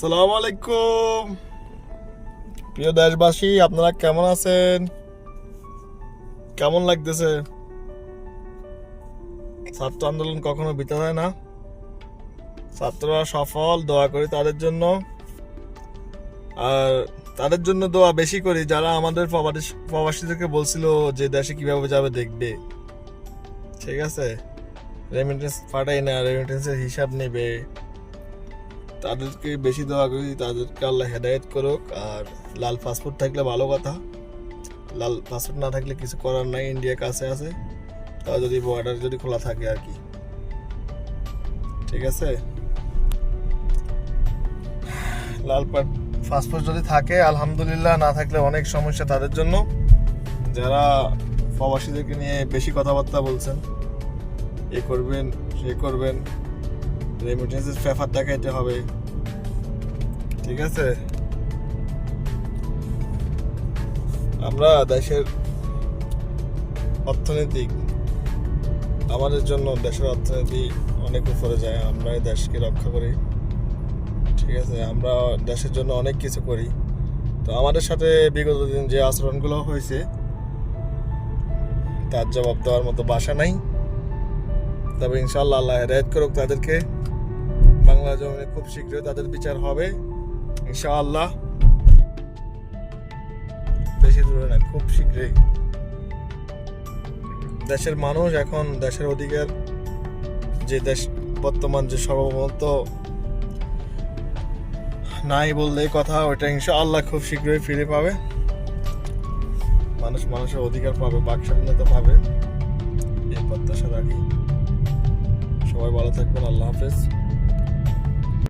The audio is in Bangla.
সালাম আলাইকুম। প্রিয় দেশবাসী, আপনারা কেমন আছেন? কেমন লাগতেছে? ছাত্র আন্দোলন কখনো বিতে হয় না। ছাত্ররা সফল, দোয়া করি তাদের জন্য। আর তাদের জন্য দোয়া বেশি করি, যারা আমাদের প্রবাসী- প্রবাসীদেরকে বলছিল যে দেশে কীভাবে যাবে দেখবে। ঠিক আছে? রেমিটেন্স পাঠাই না রেমিটেন্সের হিসাব নেবে। তাদেরকে বেশি দোয়া করি, তাদেরকে আল্লাহ হেদায়েত করুক। আর লাল পাসপোর্ট থাকলে ভালো কথা। লাল পাসপোর্ট না থাকলে কিছু করার নাই, ইন্ডিয়া কাছে আছে। তাও যদি বর্ডার যদি খোলা থাকে আর কি। ঠিক আছে? লাল পাসপোর্ট যদি থাকে, আলহামদুলিল্লাহ। না থাকলে অনেক সমস্যা তাদের জন্য। যারা প্রবাসীদেরকে নিয়ে বেশি কথাবার্তা বলছেন, এ করবেন, সে করবেন। রেমিটেন্সের পেপার দেখাইতে হবে। ঠিক আছে? আমরা দেশের অর্থনৈতিক আমাদের জন্য দেশের অর্থনীতি অনেক উপরে যায় আমরা দেশকে রক্ষা করি। ঠিক আছে? আমরা দেশের জন্য অনেক কিছু করি। তো আমাদের সাথে বিগত দিন যে আচরণগুলো হয়েছে, তার জবাব দেওয়ার মতো বাসা নাই। তবে ইনশাল্লাহ আল্লাহ হেদায়ত করুক তাদেরকে। বাংলা জমিনে খুব শীঘ্রই তাদের বিচার হবে, ইনশাআল্লাহ। বেশি দূরে না, খুব শীঘ্রই। দেশের মানুষ এখন দেশের অধিকার, যে দেশ বর্তমান যে সর্বমত নাই বললেই কথা, ওইটা ইনশাআল্লাহ খুব শীঘ্রই ফিরে পাবে। মানুষ মানুষের অধিকার পাবে, বাক স্বাধীনতা পাবে। এই প্রত্যাশা রাখি। সবাই ভালো থাকবেন, আল্লাহ হাফেজ।